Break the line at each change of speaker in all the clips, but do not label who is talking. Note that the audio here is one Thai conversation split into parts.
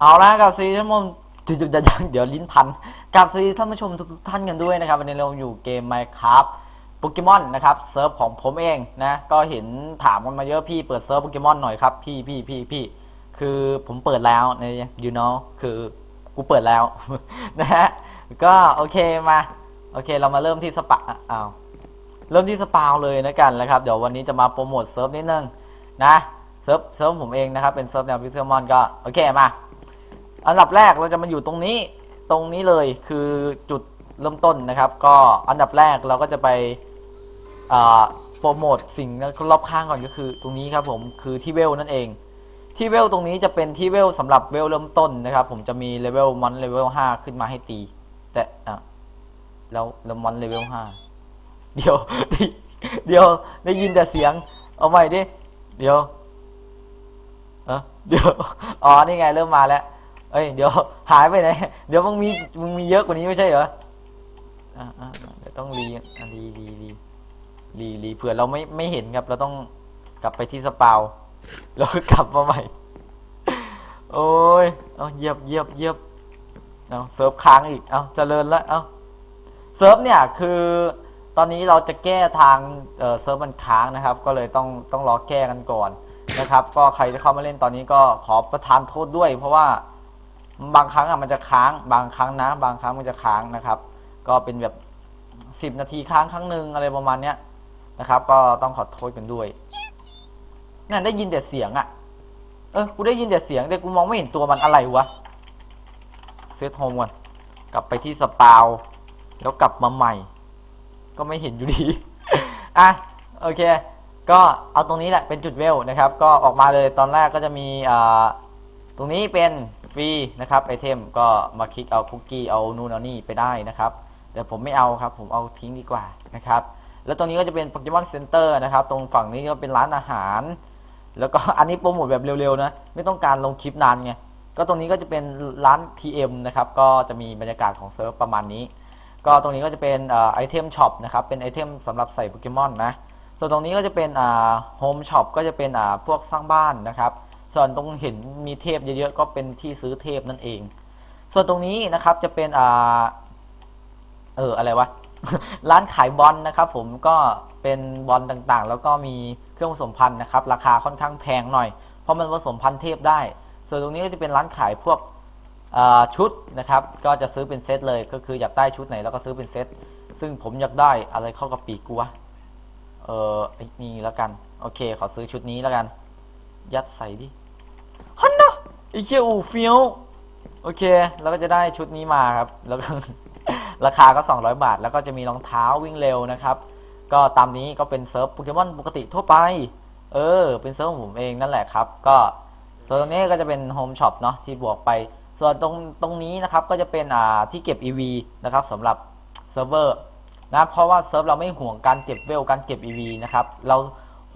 เอาละกับซีท่านผู้ชมจุดๆยังเดี๋ยวลิ้นพันกับซีท่านผู้ชมทุกท่านกันด้วยนะครับวันนี้เราอยู่เกม Minecraft โปเกมอนนะครับเซิร์ฟของผมเองนะก็เห็นถามกันมาเยอะพี่เปิดเซิร์ฟโปเกมอนหน่อยครับพี่พี่พี่พี่คือผมเปิดแล้วนะ you know คือกูเปิดแล้วนะฮะก็โอเคมาโอเคเรามาเริ่มที่สปะอ้าวเริ่มที่สปาวเลยนะกันนะครับเดี๋ยววันนี้จะมาโปรโมทเซิร์ฟนิดนึงนะเซิร์ฟเซิร์ฟผมเองนะครับเป็นเซิร์ฟแนวพิกเซลมอนก็โอเคมา อันดับแรกเราจะมาอยู่ตรงนี้ตรงนี้เลยคือจุดเริ่มต้นนะครับ ก็อันดับแรกเราก็จะไปโปรโมทสิ่งรอบข้างก่อนก็คือ ตรงนี้ครับผมคือที่เวลนั่นเอง ที่เวลตรงนี้จะเป็นที่เวลสำหรับเวลเริ่มต้นนะครับ ผมจะมีเลเวลมอนเลเวลห้าขึ้นมาให้ตี แต่อะแล้วแล้วมอนเลเวลห้าเดี๋ยว เดี๋ยวได้ยินแต่เสียง เอาใหม่ดิเดี๋ยวเออเดี๋ยวอ๋อนี่ไงเริ่มมาแล้ว เอ้ยเดี๋ยวหายไปไหนเดี๋ยวมึงมีมึงมีเยอะกว่านี้ไม่ใช่เหรออ่าอ่าเดี๋ยวต้องรีรีรีรีรีรีเผื่อเราไม่ไม่เห็นครับ เราต้องกลับไปที่สปาวแล้วก็กลับมาใหม่ โอ้ยเอาเยียบเยียบเยียบเอาเซิร์ฟค้างอีกเอาเจริญแล้วเอาเซิร์ฟเนี่ยคือตอนนี้เราจะแก้ทางเอ่อเซิร์ฟมันค้างนะครับ ก็เลยต้องต้องรอแก้กันก่อนนะครับ ก็ใครที่เข้ามาเล่นตอนนี้ก็ขอประทานโทษด้วย เพราะว่า บางครั้งอะมันจะค้างบางครั้งนะ บางครั้งมันจะค้างนะครับ ก็เป็นแบบสิบนาทีค้างครั้งหนึ่งอะไรประมาณเนี้ยนะครับ ก็ต้องขอโทษกันด้วยนั่นได้ยินแต่เสียงอะ เออกูได้ยินแต่เสียงแต่กูมองไม่เห็นตัวมันอะไรวะเซตโฮมก่อนกลับไปที่สปาวแล้วกลับมาใหม่ ก็ไม่เห็นอยู่ดีอะโอเค ก็เอาตรงนี้แหละเป็นจุดเวลนะครับ ก็ออกมาเลยตอนแรกก็จะมีอ่าตรงนี้เป็น ฟรีนะครับไอเทมก็มาคลิกเอาคุกกี้เอานู่นเอานี่ไปได้นะครับ แต่ผมไม่เอาครับผมเอาทิ้งดีกว่านะครับ แล้วตรงนี้ก็จะเป็นโปเกมอนเซ็นเตอร์นะครับ ตรงฝั่งนี้ก็เป็นร้านอาหาร แล้วก็อันนี้โปรโมทแบบเร็วๆนะ ไม่ต้องการลงคลิปนานไง ก็ตรงนี้ก็จะเป็นร้าน TM นะครับ ก็จะมีบรรยากาศของเซิร์ฟประมาณนี้ ก็ตรงนี้ก็จะเป็นไอเทมช็อปนะครับ เป็นไอเทมสำหรับใส่โปเกมอนนะ ส่วนตรงนี้ก็จะเป็นโฮมช็อปก็จะเป็นอ่าพวกสร้างบ้านนะครับ ส่วนตรงเห็นมีเทพเยอะๆก็เป็นที่ซื้อเทพนั่นเอง ส่วนตรงนี้นะครับจะเป็นอ่าเอออะไรวะร้านขายบอลนะครับผมก็เป็นบอลต่างๆ แล้วก็มีเครื่องผสมพันธุ์นะครับ ราคาค่อนข้างแพงหน่อย เพราะมันผสมพันธุ์เทพได้ ส่วนตรงนี้ก็จะเป็นร้านขายพวกชุดนะครับ ก็จะซื้อเป็นเซตเลยก็คืออยากได้ชุดไหนแล้วก็ซื้อเป็นเซตซึ่งผมอยากได้อะไรเข้ากับปีกกูวเออนี่แล้วกัน โอเค ขอซื้อชุดนี้แล้วกัน ยัดใส่ดิ ฮันนะไอ้เชี่ยอูเฟี้ยวโอเคแล้วก็จะได้ชุดนี้มาครับ แล้วก็ราคาก็ 200 บาท แล้วก็จะมีรองเท้าวิ่งเร็วนะครับ ก็ตามนี้ก็เป็นเซิร์ฟโปเกมอนปกติทั่วไป เออ เป็นเซิร์ฟของผมเองนั่นแหละครับ ก็ส่วนตรงนี้ก็จะเป็นโฮมช็อปเนาะที่บวกไป ส่วนตรงตรงนี้นะครับก็จะเป็นอ่าที่เก็บ EV นะครับสำหรับเซิร์ฟเวอร์นะเพราะว่าเซิร์ฟเราไม่ห่วงการเก็บเวลการเก็บ EV นะครับเรา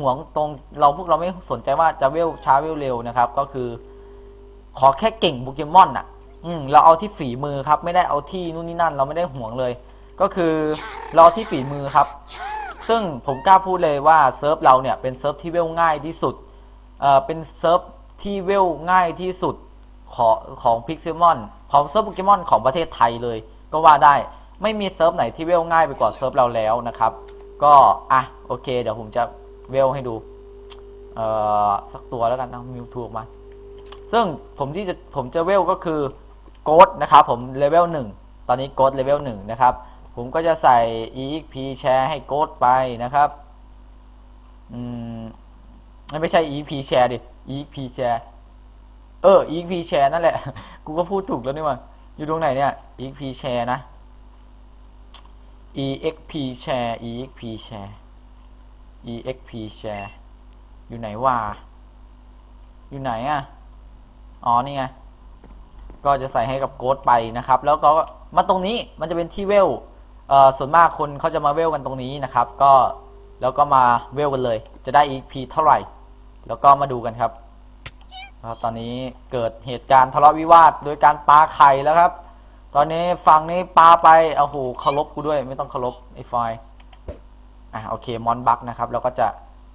ห่วงตรงเราพวกเราไม่สนใจว่าจะเวลช้าเวลเร็วนะครับ ก็คือ ขอแค่เก่งโปเกมอนอะ อืมเราเอาที่ฝีมือครับ ไม่ได้เอาที่นู่นนี่นั่น เราไม่ได้ห่วงเลย ก็คือเราเอาที่ฝีมือครับ ซึ่งผมกล้าพูดเลยว่าเซิร์ฟเราเนี่ยเป็นเซิร์ฟที่เวลง่ายที่สุดเอ่อเป็นเซิร์ฟที่เวลง่ายที่สุดของของพิกซิมอนของเซิร์ฟโปเกมอนของประเทศไทยเลย ก็ว่าได้ไม่มีเซิร์ฟไหนที่เวลง่ายไปกว่าเซิร์ฟเราแล้วนะครับ ก็อะโอเค เดี๋ยวผมจะ เวลให้ดู เอ่อ สักตัวแล้วกันเอามิวทูออกมา ซึ่งผมที่จะผมจะเวลก็คือโกดนะครับผมเลเวลหนึ่งตอนนี้โกดเลเวลหนึ่งนะครับ ผมก็จะใส่ exp share ให้โกดไปนะครับ อืมไม่ใช่ exp share ดิ exp share เออ exp share นั่นแหละ กูก็พูดถูกแล้วนี่หว่าอยู่ตรงไหนเนี่ย exp share นะ exp share exp share exp share อยู่ไหนวะอยู่ไหนอะ อ๋อ นี่ไง ก็จะใส่ให้กับโกดไปนะครับ แล้วก็มาตรงนี้มันจะเป็นที่เวลเอ่อส่วนมากคนเขาจะมาเวลกันตรงนี้นะครับ ก็แล้วก็มาเวลกันเลย จะได้ EP เท่าไหร่ แล้วก็มาดูกันครับครับตอนนี้เกิดเหตุการณ์ทะเลาะวิวาทโดยการปาไข่แล้วครับ ตอนนี้ฝั่งนี้ปาไปโอ้โหเคารพกูด้วย ไม่ต้องเคารพไอ้ไฟ อะโอเคมอนบักนะครับแล้วก็จะ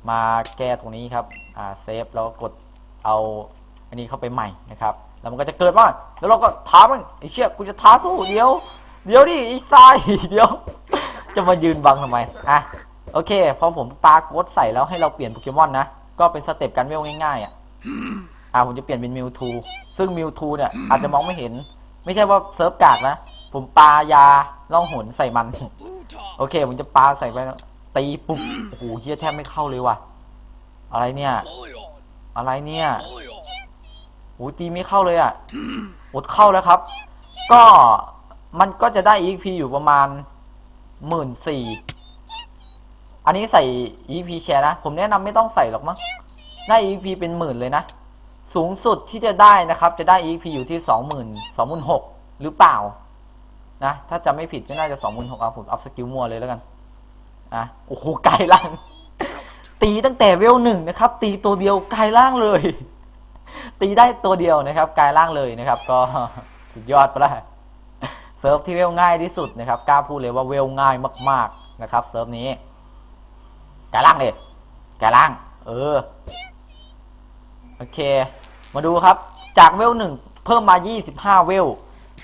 มาแก้ตรงนี้ครับอ่าเซฟแล้วก็กดเอาอันนี้เข้าไปใหม่นะครับ แล้วมันก็จะเกิดมาแล้วเราก็ท้ามันไอ้เชี่ยกูจะท้าสู้เดี๋ยว เดี๋ยวดิไอ้ทรายเดี๋ยว จะมายืนบังทำไมอะโอเคพอผมปาโกดใส่แล้วให้เราเปลี่ยนโปเกมอนนะก็เป็นสเต็ปการเวลง่ายๆอะอะผมจะเปลี่ยนเป็นมิวทูซึ่งมิวทูเนี่ยอาจจะมองไม่เห็น ไม่ใช่ว่าเซิร์ฟกากนะ ผมปายาล่องหนใส่มัน โอเค ผมจะปาใส่ไปแล้ว ตีปุ๊บโอ้โหเฮียแทบไม่เข้าเลยว่ะ อะไรเนี่ย อะไรเนี่ยโอ้ยตีไม่เข้าเลยอะอดเข้าแล้วครับ ก็มันก็จะได้ EP อยู่ประมาณหมื่นสี่อันนี้ใส่ EP แชร์นะ ผมแนะนำไม่ต้องใส่หรอกมั้งได้ EP เป็นหมื่นเลยนะ สูงสุดที่จะได้นะครับ จะได้ EP อยู่ที่สองหมื่นสองหมื่นหกหรือเปล่า นะ ถ้าจำไม่ผิดก็น่าจะสองหมื่นหกเอาผมอัพสกิลมัวเลยแล้วกัน อะโอ้โหไกลล่าง ตีตั้งแต่เวลหนึ่งนะครับ ตีตัวเดียวกลายร่างเลย ตีได้ตัวเดียวนะครับกลายร่างเลยนะครับ ก็สุดยอดไปละเซิร์ฟที่เวลง่ายที่สุดนะครับกล้าพูดเลยว่าเวลง่ายมาก ๆนะครับ เซิร์ฟนี้กลายร่างเลยกลายร่าง เออโอเค มาดูครับจากเวลหนึ่งเพิ่มมา 25 เวล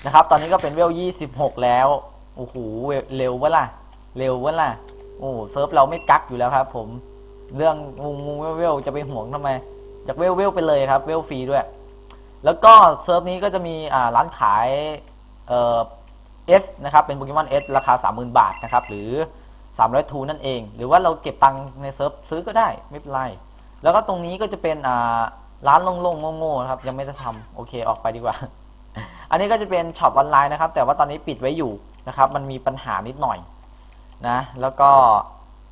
นะครับ ตอนนี้ก็เป็นเวล 26 แล้ว โอ้โห เร็วเวล่ะ เร็วเวล่ะ โอ้เซิร์ฟเราไม่กักอยู่แล้วครับ ผมเรื่องงูงูเวลเวลจะไปห่วงทำไมจากเวลเวลไปเลยครับ เวลฟรีด้วย แล้วก็เซิร์ฟนี้ก็จะมีอ่าร้านขายเอ่อ S นะครับเป็นโปเกมอน S ราคา 30,000 บาทนะครับหรือ 300ทูนั่นเอง หรือว่าเราเก็บตังค์ในเซิร์ฟซื้อก็ได้ไม่เป็นไรแล้วก็ตรงนี้ก็จะเป็นอ่าร้านโล่งๆโง่ๆครับยังไม่ได้ทำโอเคออกไปดีกว่า อันนี้ก็จะเป็นช็อปออนไลน์นะครับ แต่ว่าตอนนี้ปิดไว้อยู่นะครับ มันมีปัญหานิดหน่อย นะแล้วก็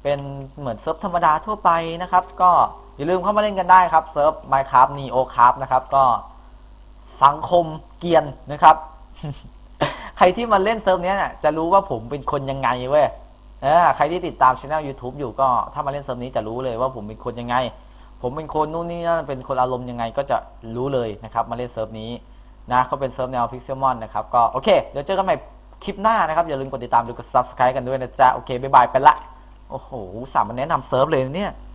เป็นเหมือนเซิร์ฟธรรมดาทั่วไปนะครับ ก็อย่าลืมเข้ามาเล่นกันได้ครับเซิร์ฟ Minecraft Neo Craft นะครับ ก็สังคมเกียนนะครับ ใครที่มาเล่นเซิร์ฟเนี้ยน่ะจะรู้ว่าผมเป็นคนยังไงเว้ยเออใครที่ติดตามช่อง YouTube อยู่ก็ถ้ามาเล่นเซิร์ฟนี้จะรู้เลยว่าผมเป็นคนยังไง ผมเป็นคนนู่นนี่นั่นเป็นคนอารมณ์ยังไงก็จะรู้เลยนะครับ มาเล่นเซิร์ฟนี้นะเขาเป็นเซิร์ฟแนวพิกเซลมอนนะครับก็โอเคเดี๋ยวเจอกันใหม่ คลิปหน้านะครับ อย่าลืมกดติดตามดูกด subscribe กันด้วยนะจ๊ะ โอเค บ๊ายบายไปละ โอ้โห สามมาแนะนำเซิร์ฟเลยเนี่ย